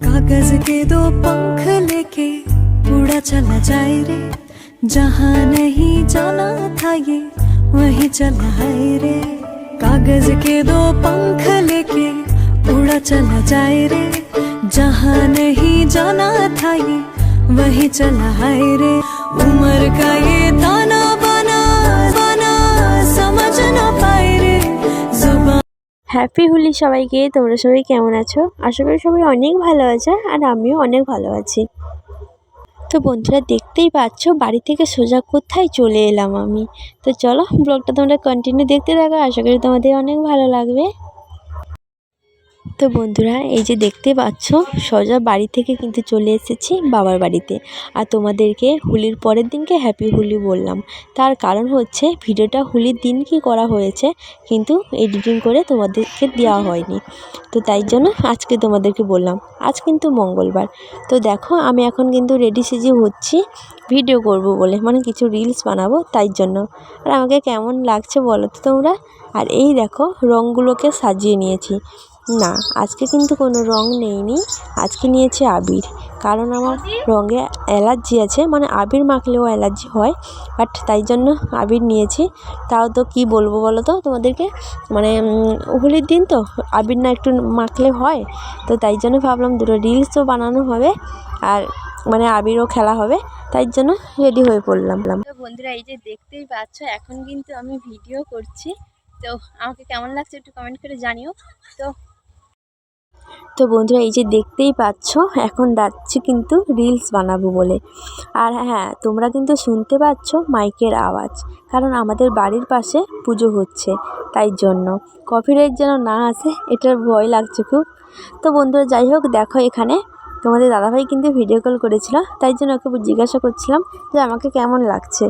कागज़ के दो पंख लेके उड़ा चला जाए रे। जहाँ नहीं जाना था ये, वहीं चला है रे। कागज़ के दो पंख लेके उड़ा चला जाए रे। जहाँ नहीं जाना था ये, वहीं चला है रे। उम्र का ये ताना হ্যাপি হোলি সবাইকে, তোমরা সবাই কেমন আছো? আশা করি সবাই অনেক ভালো আছে আর আমিও অনেক ভালো আছি। তো বন্ধুরা, দেখতেই পাচ্ছ বাড়ি থেকে সোজা কোথায় চলে এলাম আমি। তো চলো ব্লগটা তোমরা কন্টিনিউ দেখতে থাকো, আশা করি তোমাদের অনেক ভালো লাগবে। তো বন্ধুরা, এই যে দেখতে পাচ্ছ, সোজা বাড়ি থেকে কিন্তু চলে এসেছি বাবার বাড়িতে। আর তোমাদেরকে হোলির পরের দিনকে হ্যাপি হোলি বললাম। তার কারণ হচ্ছে, ভিডিওটা হোলির দিন কি করা হয়েছে, কিন্তু এডিটিং করে তোমাদেরকে দেওয়া হয়নি। তো তাই জন্য আজকে তোমাদেরকে বললাম, আজ কিন্তু মঙ্গলবার। তো দেখো, আমি এখন কিন্তু রেডি সেজে হচ্ছি ভিডিও করব বলে মানে কিছু রিলস বানাবো, তাই জন্য। আর আমাকে কেমন লাগছে বলো তো তোমরা? আর এই দেখো রঙগুলোকে সাজিয়ে নিয়েছি। না, আজকে কিন্তু কোনো রং নেইনি। আজকে নিয়েছি আবির। কারণ আমার রঙে অ্যালার্জি আছে মানে আবির মাখলেও অ্যালার্জি হয়। বাট তাই জন্য আবির নিয়েছি। তাও তো কি বলব বলো তো? তোমাদেরকে মানে হোলির দিন তো আবির না একটু মাখলে হয়। তো তাই জন্য ভাবলাম দুটো রিলসও বানানো হবে আর মানে আবিরও খেলা হবে। তাই জন্য রেডি হয়ে পড়লাম। বন্ধুরা, এই যে দেখতেই পাচ্ছ, এখন কিন্তু আমি ভিডিও করছি। তো আমাকে কেমন লাগছে একটু কমেন্ট করে জানিও। তো তো বন্ধুরা, এই যে দেখতেই পাচ্ছ, এখন যাচ্ছি কিন্তু রিলস বানাবো বলে। আর হ্যাঁ তোমরা কিন্তু শুনতে পাচ্ছ মাইকের আওয়াজ, কারণ আমাদের বাড়ির পাশে পুজো হচ্ছে, তাই জন্য। কপিরাইট যেন না আসে, এটার ভয় লাগছে খুব। তো বন্ধুরা, যাই হোক, দেখো এখানে তোমাদের দাদাভাই কিন্তু ভিডিও কল করেছিল, তাই জন্য ওকে জিজ্ঞাসা করছিলাম যে আমাকে কেমন লাগছে।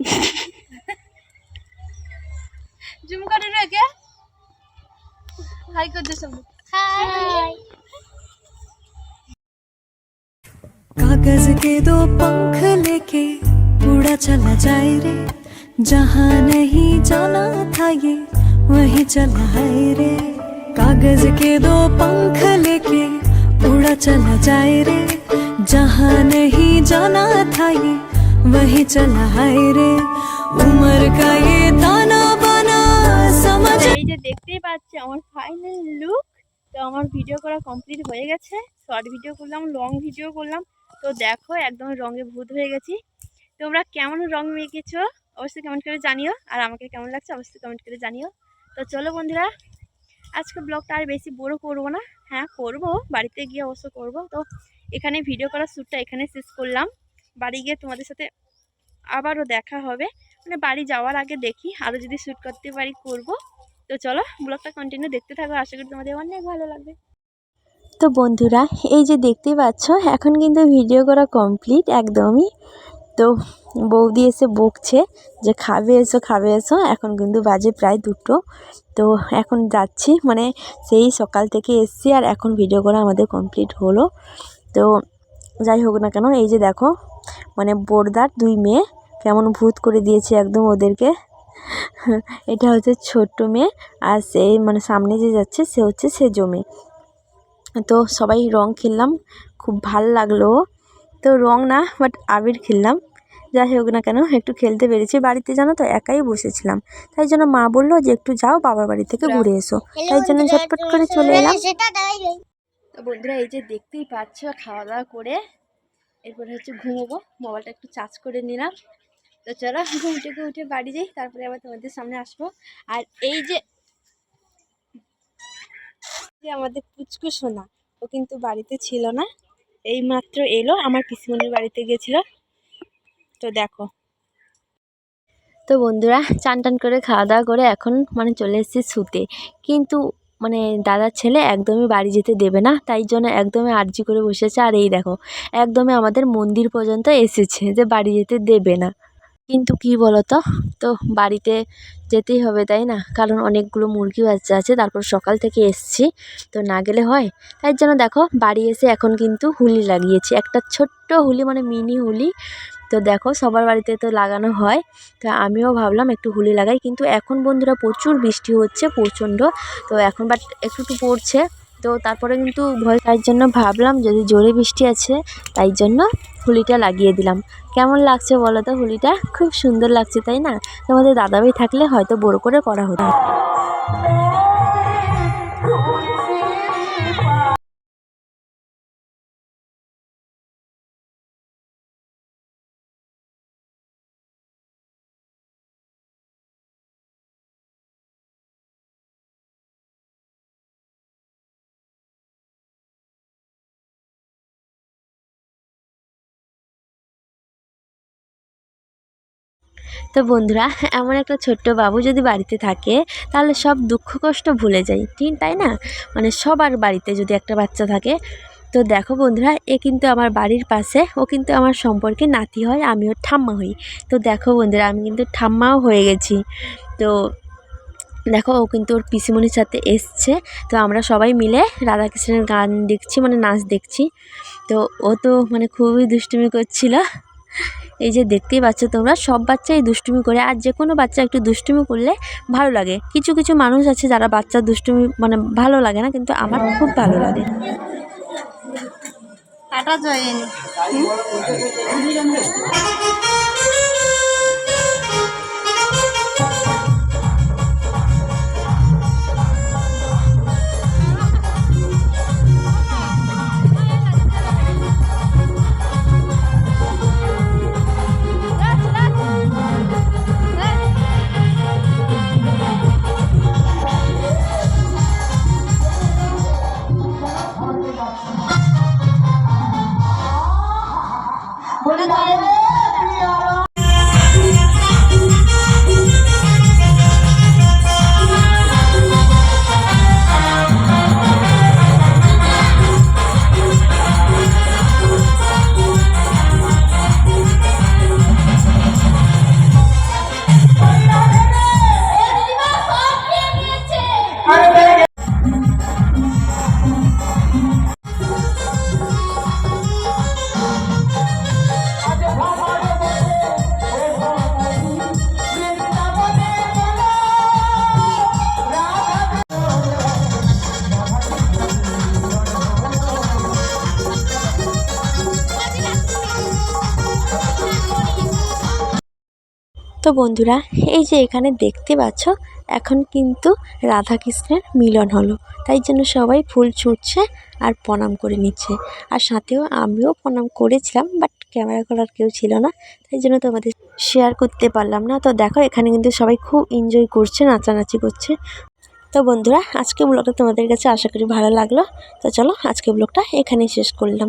हाय कर दे सब हाय कागज़ के दो पंख लेके उड़ा चला जाए रे। जहाँ नहीं जाना था ये वहीं चला है रे। कागज़ के दो पंख लेके उड़ा चला जाए रे। जहाँ नहीं जाना था ये वहीं चला है रे। उम्र का ये दाना बना समझ পাচ্ছ, আমার ফাইনাল লুক তো আমার ভিডিও করা কমপ্লিট হয়ে গেছে। শর্ট ভিডিও করলাম লং ভিডিও করলাম। তো দেখো, একদম রঙে ভূত হয়ে গেছি। তোমরা কেমন রং মেখেছো, অবশ্যই কমেন্ট করে জানিও। আর আমাকে কেমন লাগছে, অবশ্যই কমেন্ট করে জানিও। তো চলো বন্ধুরা, আজকে ব্লগটা আর বেশি বড় করব না। হ্যাঁ করব, বাড়িতে গিয়ে অবশ্য করব। তো এখানে ভিডিও করার শ্যুটটা এখানে শেষ করলাম। বাড়ি গিয়ে তোমাদের সাথে আবারও দেখা হবে। মানে বাড়ি যাওয়ার আগে দেখি, আরও যদি শ্যুট করতে পারি, করব। তো চলো ব্লগটা কন্টিনিউ দেখতে থাকো। আশা করি তোমাদের অনেক ভালো লাগবে। তো বন্ধুরা, এই যে দেখতেই পাচ্ছ, এখন কিন্তু ভিডিও করা কমপ্লিট একদমই। তো বৌদি এসে বকছে যে, খাবে এসো খাবে এসো। এখন কিন্তু বাজে প্রায় দুটো। তো এখন যাচ্ছি মানে সেই সকাল থেকে এসছি আর এখন ভিডিও করা আমাদের কমপ্লিট হলো। তো যাই হোক না কেন, এই যে দেখো মানে বোরদার দুই মেয়ে, কেমন ভূত করে দিয়েছে একদম ওদেরকে। এটা হচ্ছে ছোট্ট মেয়ে আর সে মানে সামনে যে যাচ্ছে সে হচ্ছে সে জমে। তো সবাই রং খেললাম খুব ভালো লাগল। তো রং না বাট আবির খেললাম। যাই হোক না কেন একটু খেলতে পেরেছি। বাড়িতে জানো তো একাই বসেছিলাম। তাই জন্য মা বলল যে একটু যাও বাবার বাড়ি থেকে ঘুরে এসো। তাই জন্য ঝটপট করে চলে এলাম। তো বন্ধুরা এই যে দেখতেই পাচ্ছ খাওয়া দাওয়া করে। এরপরে হচ্ছে ঘুমোবো। মোবাইলটা একটু চার্জ করে নিলাম। তো চলো ঘুম থেকে উঠে বাড়ি যাই, তারপরে আবার তোমাদের সামনে আসব। আর এই যে আমাদের পুচকু সোনা, ও কিন্তু বাড়িতে ছিল না, এই মাত্র এলো, আমার পিসিমনির বাড়িতে গেছিল। তো দেখো। তো বন্ধুরা চান টান করে খাওয়া দাওয়া করে এখন মানে চলে এসেছি শুতে। কিন্তু মানে দাদার ছেলে একদমই বাড়ি যেতে দেবে না, তাই জন্য একদমই আর্জি করে বসেছে। আর এই দেখো, একদমই আমাদের মন্দির পর্যন্ত এসেছে যে বাড়ি যেতে দেবে না। কিন্তু কি বলতো? তো বাড়িতে যেতেই হবে, তাই না? কারণ অনেকগুলো মুরগি বাচ্চা আছে, তারপর সকাল থেকে এসছি, তো না গেলে হয়? তাই জন্য দেখো, বাড়ি এসে এখন কিন্তু হুলি লাগিয়েছি। একটা ছোট্ট হুলি মানে মিনি হুলি। তো দেখো, সবার বাড়িতে তো লাগানো হয়, তো আমিও ভাবলাম একটু হুলি লাগাই। কিন্তু এখন বন্ধুরা প্রচুর বৃষ্টি হচ্ছে, প্রচণ্ড। তো এখন বাট একটু একটু পড়ছে। তো তারপরে কিন্তু ভয় তার জন্য ভাবলাম যদি জোরে বৃষ্টি আছে, তাই জন্য হুলিটা লাগিয়ে দিলাম। কেমন লাগছে বলো তো হুলিটা? খুব সুন্দর লাগছে, তাই না? তোমাদের দাদাভাই থাকলে হয়তো বড় করে করা হতো। তো বন্ধুরা, এমন একটা ছোট্ট বাবু যদি বাড়িতে থাকে, তাহলে সব দুঃখ কষ্ট ভুলে যাই ঠিক, তাই না? মানে সবার বাড়িতে যদি একটা বাচ্চা থাকে, তো দেখো বন্ধুরা, এ কিন্তু আমার বাড়ির পাশে, ও কিন্তু আমার সম্পর্কে নাতি হয় আমি ওর ঠাম্মা হই। তো দেখো বন্ধুরা, আমি কিন্তু ঠাম্মাও হয়ে গেছি। তো দেখো, ও কিন্তু ওর পিসিমণির সাথে এসছে। তো আমরা সবাই মিলে রাধাকৃষ্ণের গান দেখছি মানে নাচ দেখছি। তো ও তো মানে খুবই দুষ্টুমি করছিল। এই যে দেখতেই পাচ্ছ তোমরা, সব বাচ্চাই দুষ্টুমি করে, আর যে কোনো বাচ্চা একটু দুষ্টুমি করলে ভালো লাগে। কিছু কিছু মানুষ আছে যারা বাচ্চা দুষ্টুমি মানে ভালো লাগে না, কিন্তু আমার খুব ভালো লাগে। কাটা জয়েন। Hallelujah. তো বন্ধুরা, এই যে এখানে দেখতে পাচ্ছ, এখন কিন্তু রাধাকৃষ্ণের মিলন হলো। তাই জন্য সবাই ফুল ছুঁড়ছে আর প্রণাম করে নিচ্ছে। আর সাথেও আমিও প্রণাম করেছিলাম, বাট ক্যামেরা করার কেউ ছিল না, তাই জন্য তোমাদের শেয়ার করতে পারলাম না। তো দেখো, এখানে কিন্তু সবাই খুব এনজয় করছে, নাচানাচি করছে। তো বন্ধুরা, আজকে ব্লগটা তোমাদের কাছে আশা করি ভালো লাগল। তো চলো, আজকে ব্লগটা এখানেই শেষ করলাম।